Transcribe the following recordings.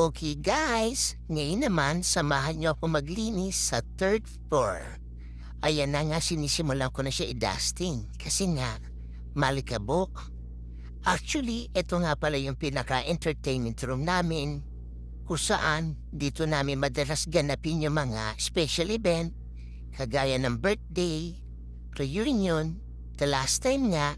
Okay guys, ngayon naman samahan niyo ako maglinis sa third floor. Ayan na nga sinisimulan ko na siya i-dusting kasi nga malikabok. Actually, ito nga pala yung pinaka-entertainment room namin kung saan dito namin madalas ganapin yung mga special event kagaya ng birthday, reunion, the last time nga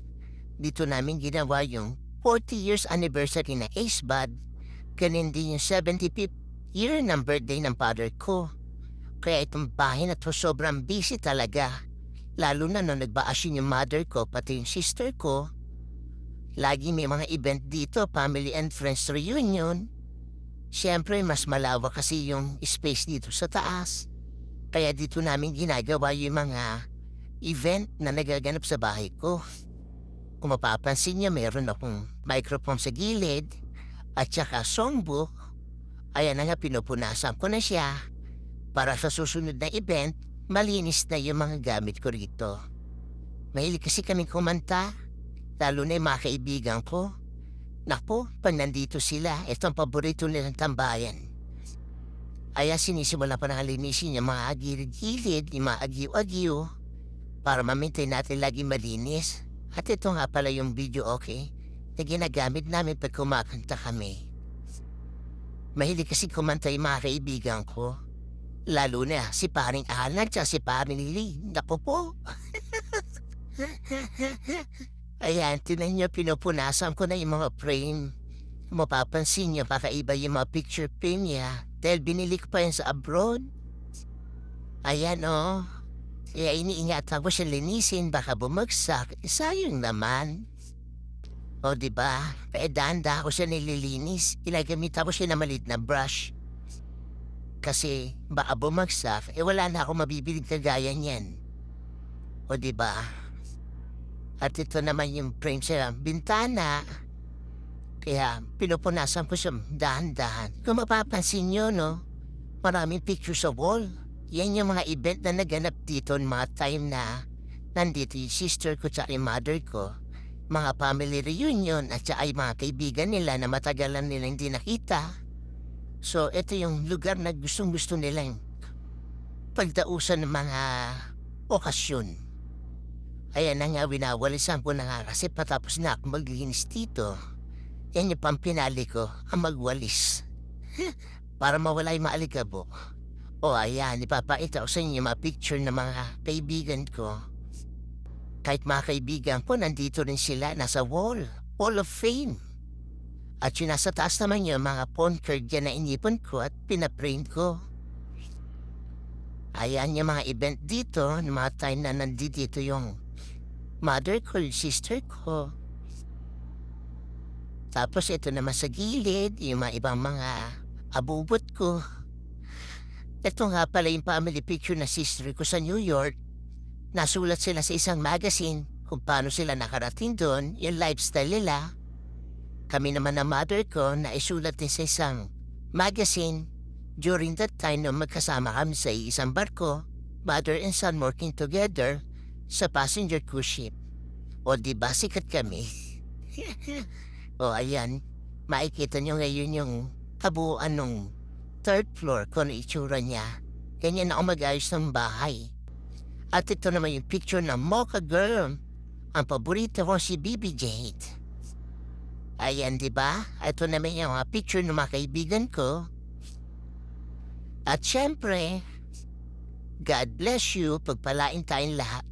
dito namin ginawa yung 40 years anniversary na AceBud Ganin din yung 75th year ng birthday ng father ko. Kaya itong bahay na to sobrang busy talaga. Lalo na nung nagbaasin yung mother ko pati yung sister ko. Lagi may mga event dito, family and friends reunion. Siyempre, mas malawak kasi yung space dito sa taas. Kaya dito namin ginagawa yung mga event na nagaganap sa bahay ko. Kung mapapansin niyo, meron akong microphone sa gilid at saka songbook, ayan na nga pinupunasan ko na siya para sa susunod na event, malinis na yung mga gamit ko rito. Mahilig kasi kaming kumanta, lalo na yung mga kaibigan ko. Naku, pag nandito sila, ito ang paborito nilang tambayan. Kaya sinisimula pa ng linisin yung mga gilid-gilid, yung mga agiw-agiw, para ma-maintain natin lagi malinis. At ito nga pala yung video, okay? Na ginagamit namin pag kumakanta kami. Mahilig kasi kumanta yung mga kaibigan ko. Lalo na si paring Alan at si paring Lily. Naku po. Ayan, tinan niyo pinupunasan ko na yung mga frame. Mapapansin niyo iba yung mga picture frame niya dahil binili ko pa yan sa abroad. Ayan oh. Kaya iniingatan ko siya linisin baka bumagsak. Sayang naman. O, di ba? Eh, danda ako siya nililinis. Ilagamit ako siya na malit na brush. Kasi baka bumagsak, eh wala na ako mabibilig kagaya niyan. O, di ba? At ito naman yung frame sa bintana. Kaya pinupunasan ko siya dahan-dahan. Kung mapapansin nyo, no? Maraming picture sa wall. Yan yung mga event na naganap dito mga time na nandito yung sister ko at yung mother ko mga family reunion at siya ay mga kaibigan nila na matagalan nila hindi nakita. So, ito yung lugar na gustong gusto nilang pagdausan ng mga okasyon. Ayan na nga, winawalisan ko na nga kasi patapos na ako maglinis dito. Yan yung pampinali ko, ang magwalis. Para mawala yung maalikabok. O ayan, ipapakita ko sa inyo mga picture ng mga kaibigan ko kahit mga kaibigan ko, nandito rin sila, nasa wall, Hall of Fame. At yung nasa taas naman yung mga phone card na inipon ko at pinaprint ko. Ayan yung mga event dito, ng mga time na nandito yung mother ko, sister ko. Tapos ito naman sa gilid, yung mga ibang mga abubot ko. Ito nga pala yung family picture na sister ko sa New York. Nasulat sila sa isang magazine kung paano sila nakarating doon, yung lifestyle nila. Kami naman na mother ko na isulat din sa isang magazine during that time na magkasama kami sa isang barko, mother and son working together sa passenger cruise ship. O di ba sikat kami? o ayan, makikita nyo ngayon yung kabuuan ng third floor kung ano itsura niya. Ganyan ako mag-ayos ng bahay. At ito naman yung picture ng Mocha Girl. Ang paborito ko si Bibi Jade. Ayan, di ba? Ito naman yung mga picture ng mga kaibigan ko. At syempre, God bless you, pagpalain tayong lahat.